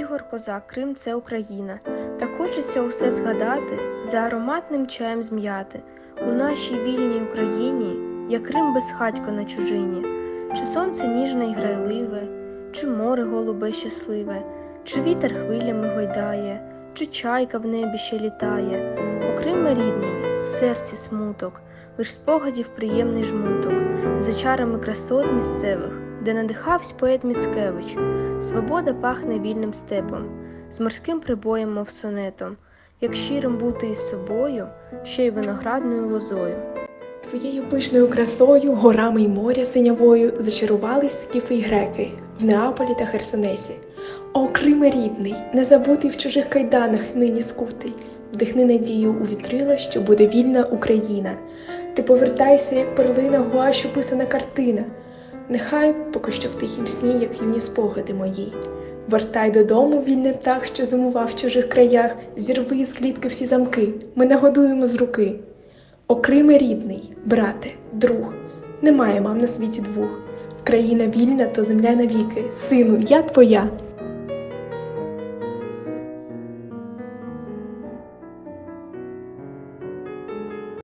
Ігор Козак, Крим це Україна. Так хочеться усе згадати, за ароматним чаєм зм'яти. У нашій вільній Україні, як Крим безхатько на чужині, чи сонце ніжне й грайливе, чи море голубе щасливе, чи вітер хвилями гойдає, чи чайка в небі ще літає. О Криме рідний, в серці смуток, лиш спогадів приємний жмуток, за чарами красот місцевих, де надихавсь поет Міцкевич. Свобода пахне вільним степом, з морським прибоєм, мов сонетом, як щирим бути із собою, ще й виноградною лозою. Твоєю пишною красою, горами й моря синявою зачарувались скіфи й греки в Неаполі та Херсонесі. О, Криме рідний, не забутий в чужих кайданах нині скутий, вдихни надію у вітрила, що буде вільна Україна. Ти повертайся, як перлина гуаш описана картина. Нехай поки що в тихім сні, як юні спогади мої. Вертай додому, вільний птах, що зимував в чужих краях, зірви з клітки всі замки, ми нагодуємо з руки. О Криме рідний, брате, друг, немає мам на світі двох. Країна вільна, то земля навіки. Сину, я твоя.